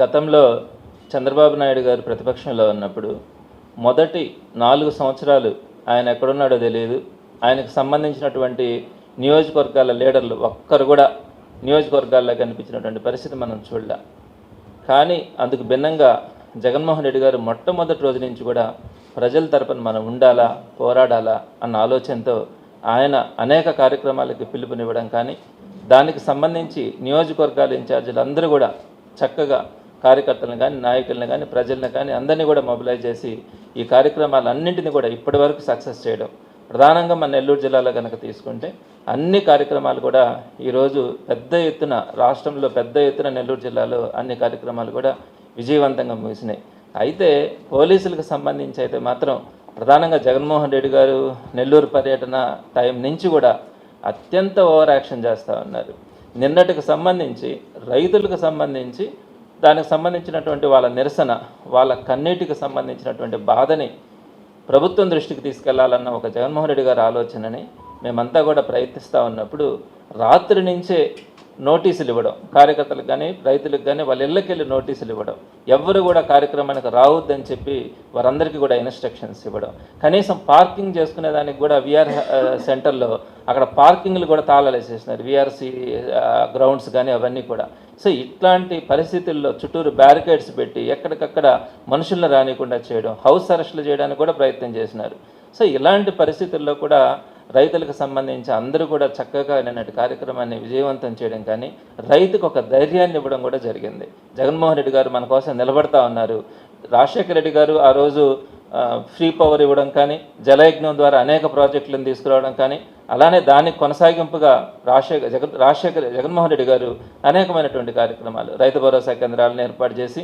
గతంలో చంద్రబాబు నాయుడు గారు ప్రతిపక్షంలో ఉన్నప్పుడు మొదటి నాలుగు సంవత్సరాలు ఆయన ఎక్కడున్నాడో తెలియదు. ఆయనకు సంబంధించినటువంటి నియోజకవర్గాల లీడర్లు ఒక్కరు కూడా నియోజకవర్గాల్లో కనిపించినటువంటి పరిస్థితి మనం చూడలే. కానీ అందుకు భిన్నంగా జగన్మోహన్ రెడ్డి గారు మొట్టమొదటి రోజు నుంచి కూడా ప్రజల తరపున మనం ఉండాలా పోరాడాలా అన్న ఆలోచనతో ఆయన అనేక కార్యక్రమాలకి పిలుపునివ్వడం కానీ దానికి సంబంధించి నియోజకవర్గాల ఇన్ఛార్జీలు అందరూ కూడా చక్కగా కార్యకర్తలను కానీ నాయకులను కానీ ప్రజలను కానీ అందరినీ కూడా మొబిలైజ్ చేసి ఈ కార్యక్రమాలన్నింటినీ కూడా ఇప్పటివరకు సక్సెస్ చేయడం. ప్రధానంగా మన నెల్లూరు జిల్లాలో కనుక తీసుకుంటే అన్ని కార్యక్రమాలు కూడా ఈరోజు పెద్ద ఎత్తున రాష్ట్రంలో పెద్ద ఎత్తున నెల్లూరు జిల్లాలో అన్ని కార్యక్రమాలు కూడా విజయవంతంగా ముగిసినాయి. అయితే పోలీసులకు సంబంధించి అయితే మాత్రం ప్రధానంగా జగన్మోహన్ రెడ్డి గారు నెల్లూరు పర్యటన టైం నుంచి కూడా అత్యంత ఓవర్ యాక్షన్ చేస్తూ ఉన్నారు. నిన్నటికి సంబంధించి రైతులకు సంబంధించి దానికి సంబంధించినటువంటి వాళ్ళ నిరసన వాళ్ళ కన్నీటికి సంబంధించినటువంటి బాధని ప్రభుత్వం దృష్టికి తీసుకెళ్ళాలన్న ఒక జగన్మోహన్ రెడ్డి గారి ఆలోచనని మేమంతా కూడా ప్రయత్నిస్తూ ఉన్నప్పుడు రాత్రి నుంచే నోటీసులు ఇవ్వడం కార్యకర్తలకు కానీ రైతులకు కానీ వాళ్ళ ఇళ్ళకెళ్ళి నోటీసులు ఇవ్వడం ఎవరు కూడా కార్యక్రమానికి రావద్దని చెప్పి వారందరికీ కూడా ఇన్స్ట్రక్షన్స్ ఇవ్వడం కనీసం పార్కింగ్ చేసుకునే దానికి కూడా విఆర్ సెంటర్లో అక్కడ పార్కింగ్లు కూడా తాళాలు వేసేసినారు విఆర్సి గ్రౌండ్స్ కానీ అవన్నీ కూడా. సో ఇట్లాంటి పరిస్థితుల్లో చుట్టూరు బ్యారికేడ్స్ పెట్టి ఎక్కడికక్కడ మనుషులను రానికుండా చేయడం హౌస్ అరెస్టులు చేయడానికి కూడా ప్రయత్నం చేసినారు. సో ఇలాంటి పరిస్థితుల్లో కూడా రైతులకు సంబంధించి అందరూ కూడా చక్కగా నిన్నటి కార్యక్రమాన్ని విజయవంతం చేయడం కానీ రైతుకు ఒక ధైర్యాన్ని ఇవ్వడం కూడా జరిగింది. జగన్మోహన్ రెడ్డి గారు మన కోసం నిలబడతా ఉన్నారు. రాజశేఖర రెడ్డి గారు ఆ రోజు ఫ్రీ పవర్ ఇవ్వడం కానీ జలయజ్ఞం ద్వారా అనేక ప్రాజెక్టులను తీసుకురావడం కానీ అలానే దాన్ని కొనసాగింపుగా రాజశేఖర్ జగన్ రాజశేఖర్ జగన్మోహన్ రెడ్డి గారు అనేకమైనటువంటి కార్యక్రమాలు రైతు భరోసా కేంద్రాలను ఏర్పాటు చేసి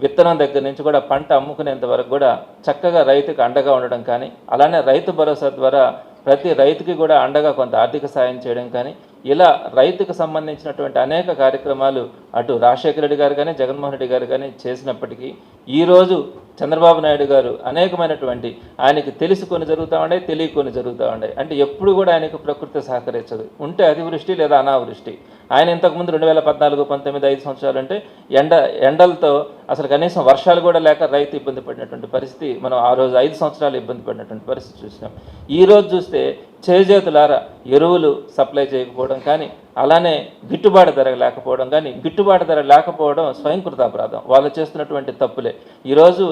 విత్తనం దగ్గర నుంచి కూడా పంట అమ్ముకునేంత వరకు కూడా చక్కగా రైతుకు అండగా ఉండడం కానీ అలానే రైతు భరోసా ద్వారా ప్రతి రైతుకి కూడా అండగా కొంత ఆర్థిక సాయం చేయడం కానీ ఇలా రైతుకు సంబంధించినటువంటి అనేక కార్యక్రమాలు అటు రాజశేఖర రెడ్డి గారు కానీ జగన్మోహన్ రెడ్డి గారు కానీ చేసినప్పటికీ ఈరోజు చంద్రబాబు నాయుడు గారు అనేకమైనటువంటి ఆయనకి తెలుసుకొని జరుగుతూ ఉండే తెలియకొని జరుగుతూ ఉండే అంటే ఎప్పుడు కూడా ఆయనకు ప్రకృతి సహకరించదు. ఉంటే అతివృష్టి లేదా అనావృష్టి. ఆయన ఇంతకుముందు రెండు వేల పద్నాలుగు పంతొమ్మిది ఐదు సంవత్సరాలు అంటే ఎండ ఎండలతో అసలు కనీసం వర్షాలు కూడా లేక రైతు ఇబ్బంది పడినటువంటి పరిస్థితి మనం ఆ రోజు ఐదు సంవత్సరాలు ఇబ్బంది పడినటువంటి పరిస్థితి చూసినాం. ఈరోజు చూస్తే చేజేతులారా ఎరువులు సప్లై చేయకపోవడం కానీ అలానే గిట్టుబాటు ధర లేకపోవడం కానీ గిట్టుబాటు ధర లేకపోవడం స్వయంకృత అపరాధం. వాళ్ళు చేస్తున్నటువంటి తప్పులే. ఈరోజు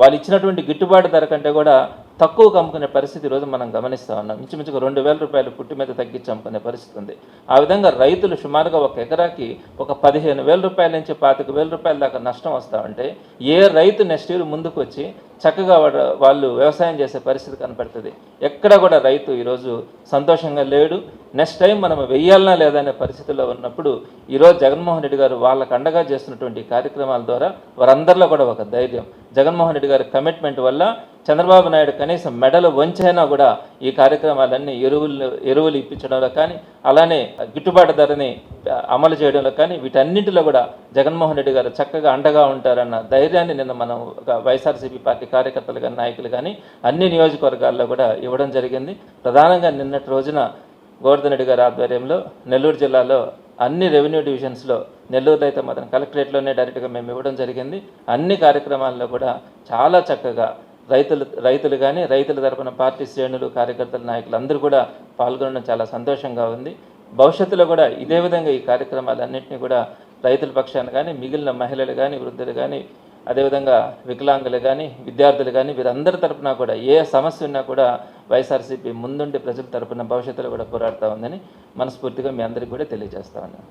వాళ్ళు ఇచ్చినటువంటి గిట్టుబాటు ధర కంటే కూడా తక్కువ కమ్ముకునే పరిస్థితి ఈరోజు మనం గమనిస్తూ ఉన్నాం. ఇంచుమించుగా రెండు వేల రూపాయలు పుట్టి మీద తగ్గించి అమ్ముకునే పరిస్థితి ఉంది. ఆ విధంగా రైతులు సుమారుగా ఒక ఎకరాకి ఒక పదిహేను వేల రూపాయల నుంచి పాతిక వేల రూపాయల దాకా నష్టం వస్తూ ఉంటే ఏ రైతు నెక్స్ట్ ఇయర్ ముందుకు వచ్చి చక్కగా వాళ్ళు వ్యవసాయం చేసే పరిస్థితి కనపడుతుంది. ఎక్కడ కూడా రైతు ఈరోజు సంతోషంగా లేడు. నెక్స్ట్ టైం మనం వెయ్యాలనా లేదా అనే పరిస్థితిలో ఉన్నప్పుడు ఈరోజు జగన్మోహన్ రెడ్డి గారు వాళ్ళకు అండగా చేస్తున్నటువంటి కార్యక్రమాల ద్వారా వారందరిలో కూడా ఒక ధైర్యం. జగన్మోహన్ రెడ్డి గారి కమిట్మెంట్ వల్ల చంద్రబాబు నాయుడు కనీసం మెడలు వంచైనా కూడా ఈ కార్యక్రమాలన్నీ ఎరువులు ఎరువులు ఇప్పించడంలో కానీ అలానే గిట్టుబాటు ధరని అమలు చేయడంలో కానీ వీటన్నింటిలో కూడా జగన్మోహన్ రెడ్డి గారు చక్కగా అండగా ఉంటారన్న ధైర్యాన్ని నిన్న మనం ఒక వైఎస్ఆర్సీపీ పార్టీ కార్యకర్తలు కానీ నాయకులు కానీ అన్ని నియోజకవర్గాల్లో కూడా ఇవ్వడం జరిగింది. ప్రధానంగా నిన్నటి రోజున గోవర్ధన్ రెడ్డి గారి ఆధ్వర్యంలో నెల్లూరు జిల్లాలో అన్ని రెవెన్యూ డివిజన్స్లో నెల్లూరు అయితే మాత్రం కలెక్టరేట్లోనే డైరెక్ట్గా మేము ఇవ్వడం జరిగింది. అన్ని కార్యక్రమాల్లో కూడా చాలా చక్కగా రైతులు రైతులు కానీ రైతుల తరపున పార్టీ శ్రేణులు కార్యకర్తల నాయకులు అందరూ కూడా పాల్గొనడం చాలా సంతోషంగా ఉంది. భవిష్యత్తులో కూడా ఇదే విధంగా ఈ కార్యక్రమాలన్నింటినీ కూడా రైతుల పక్షాన కానీ మిగిలిన మహిళలు కానీ వృద్ధులు కానీ అదేవిధంగా వికలాంగులు కానీ విద్యార్థులు కానీ వీరందరి తరపున కూడా ఏ సమస్య ఉన్నా కూడా వైఎస్ఆర్సీపీ ముందుండి ప్రజల తరపున భవిష్యత్తులో కూడా పోరాడుతూ ఉందని మనస్ఫూర్తిగా మీ అందరికీ కూడా తెలియజేస్తా ఉన్నాను.